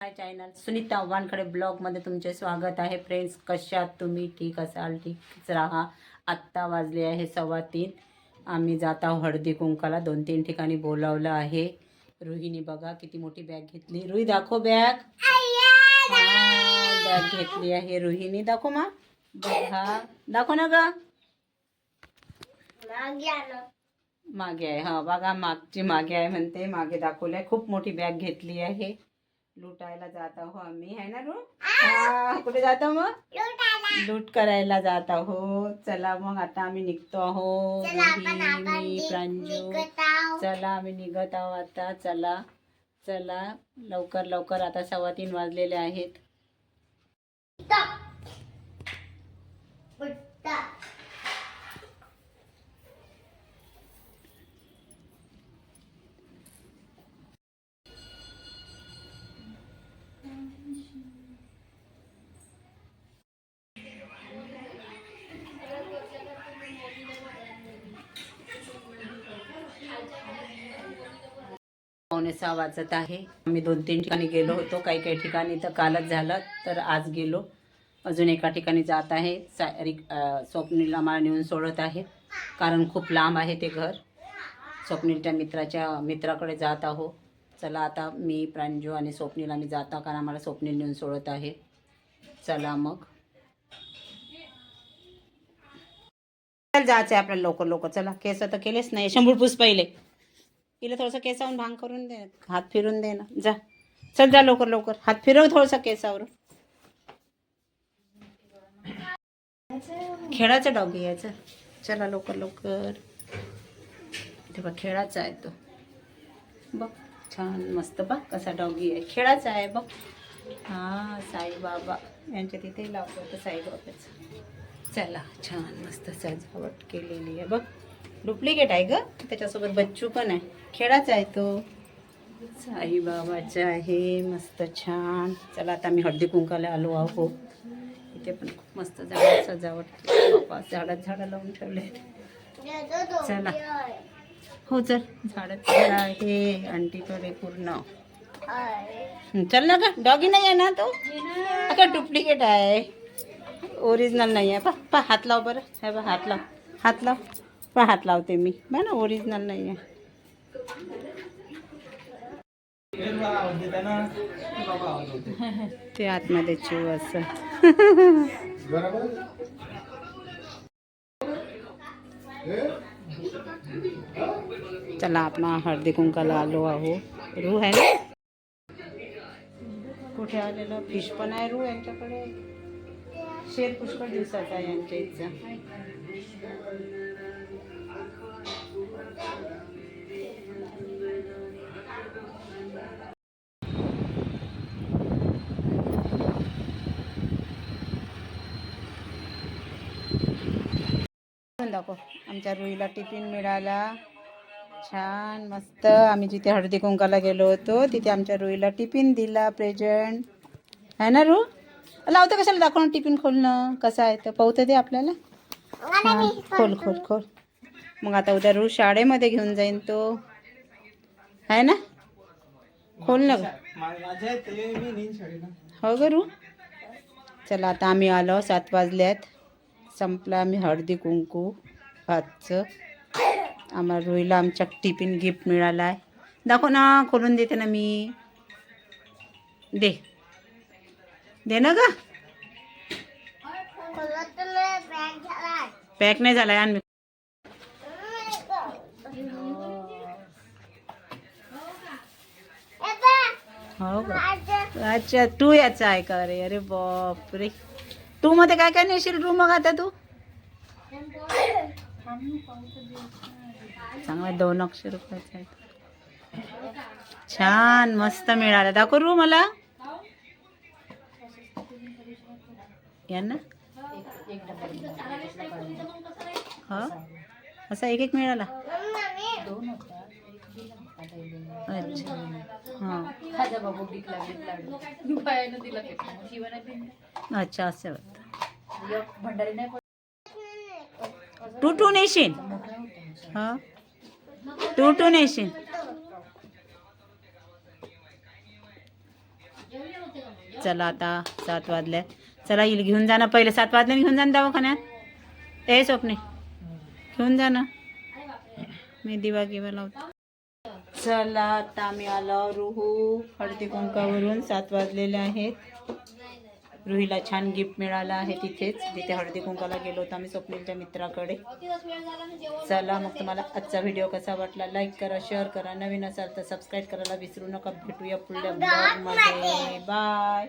माय channel. Sunita Wankhede ब्लॉगमध्ये तुमचे स्वागत आहे. फ्रेंड्स कशात तुम्ही? ठीक असाल? ठीकच राहा. आत्ता वाजले आहे सव्वा तीन. आम्ही जात आहोत हळदी कुंकाला. दोन तीन ठिकाणी बोलावलं आहे. रुहीने बघा किती मोठी बॅग घेतली. रुही दाखव बॅग बॅग घेतली आहे रुहीने दाखव मा बघा. दाखव ना ग. मागे आहे. हा बघा. मागची मागे आहे म्हणते. मागे दाखवलंय. खूप मोठी बॅग घेतली आहे. लुटायला जात आहो आम्ही आहे ना रू हा कुठे जातो मग? लूट करायला जात आहो. चला मग आता आम्ही निघतो आहो. प्रांजू. चला आम्ही निघत आहो आता. चला चला. लवकर लवकर. आता सव्वा तीन वाजलेले आहेत. सहा वाजत आहे. आम्ही दोन तीन ठिकाणी गेलो होतो. काही काही ठिकाणी तर कालच झालं तर आज गेलो. अजून एका ठिकाणी जात आहे. सा रिक अं, मला नेऊन सोडत आहे. कारण खूप लांब आहे ते घर. स्वप्नीलच्या मित्राच्या मित्राकडे जात आहो. चला आता मी प्रांजू आणि स्वप्नील आम्ही जात कारण आम्हाला स्वप्नील नेऊन सोडत आहे. चला मग. चल जायचं आहे आपल्याला लवकर लवकर. चला केस तर केलेच नाही. शंभर पूस पहिले. तिला थोडंसं केसावरून भांग करून दे हात फिरून दे ना. जा. चल जा लवकर लवकर. हात फिरव थोडंसं केसावर खेळाचा डॉगी यायचं चला लवकर लवकर. तेव्हा खेळाचा आहे तो. बघ छान मस्त बघ कसा डॉगी आहे. खेळाचा आहे बघ. हां साईबाबा. यांच्या तिथे लावतो होतं साईबाबाचं. चला छान मस्त सजावट केलेली आहे. बघ. डुप्लिकेट आहे ग. त्याच्यासोबत बच्चू पण आहे. खेळाचा आहे तो. साईबाबाचा आहे. मस्त छान. चला आता आम्ही हळदी कुंकाला आलो आहो. इथे पण खूप मस्त झाड सजावट बाबा झाडात झाडं लावून ठेवले चला. हो चल. झाडात आहे. आंटीकडे पूर्ण. चल ना का डॉगी नाही आहे ना तो? का डुप्लिकेट आहे. ओरिजिनल नाही आहे. पा पा हात लाव बरं. हे बा हात लाव. हात लाव. पा हात लावते मी. बा ना ओरिजिनल नाही आहे. ते आतमध्ये चिव असं. चला, आपण हळदी कुंकाला आलो आहो रू आहे ना? कुठे आलेलं? फ़िश पण आहे रू यांच्याकडे. शेर पुष्कळ दिवसाचा आहे यांच्या इथचा. दाखव. आमच्या रुईला टिफिन मिळाला. छान मस्त. आम्ही जिथे हळदी कुंकाला गेलो होतो तिथे आमच्या रुईला टिफिन दिला प्रेझेंट आहे ना रू? लावतं कशाला दाखवणं टिफिन खोलणं? कसं आहे तर पाहतं ते आपल्याला? हां खोल खोल खोल. मग आता उद्या रू शाळेमध्ये घेऊन जाईन तो. आहे ना? खोल ना गं. हो ग रू? चला आता आम्ही आलो सात वाजल्यात संपला आम्ही हळदी कुंकू भातचं. आम्हाला रोईला आमच्या टिफिन गिफ्ट मिळाला आहे. दाखव ना खोलून देते ना मी. दे. दे ना ग. पॅक नाही झालाय आहे आणि हो का अच्छा तू याचा आहे का अरे अरे बाप रे टू मध्ये काय काय नेशील टू मग आता तू? चांगला दोन अक्षर रुपयाचा छान मस्त मिळाला. दाखव रू मला. यांना? हा? असा एक एक मिळाला. अच्छा. हां अच्छा असं वाटतं. टू टू नेशील हा? टू टू नेशील चला आता सात वाजल्या चला येईल घेऊन जा ना. पहिले सात वाजल्या घेऊन जा ना दवाखान्यात. ए स्वप्ने. घेऊन जा ना. मी दिवा गिवा लावतो. चला आता आम्ही आलो रुहू. हळदी कुंकावरून सात वाजलेले आहेत. रुहीला छान गिफ्ट मिळालं आहे तिथेच. जिथे हळदी कुंकाला गेलो होतो आम्ही स्वप्नीलच्या मित्राकडे. चला मग तुम्हाला आजचा व्हिडिओ कसा वाटला? लाईक करा शेअर करा. नवीन असाल तर सबस्क्राईब करायला विसरू नका. भेटूया पुढल्या ब्लॉगमध्ये बाय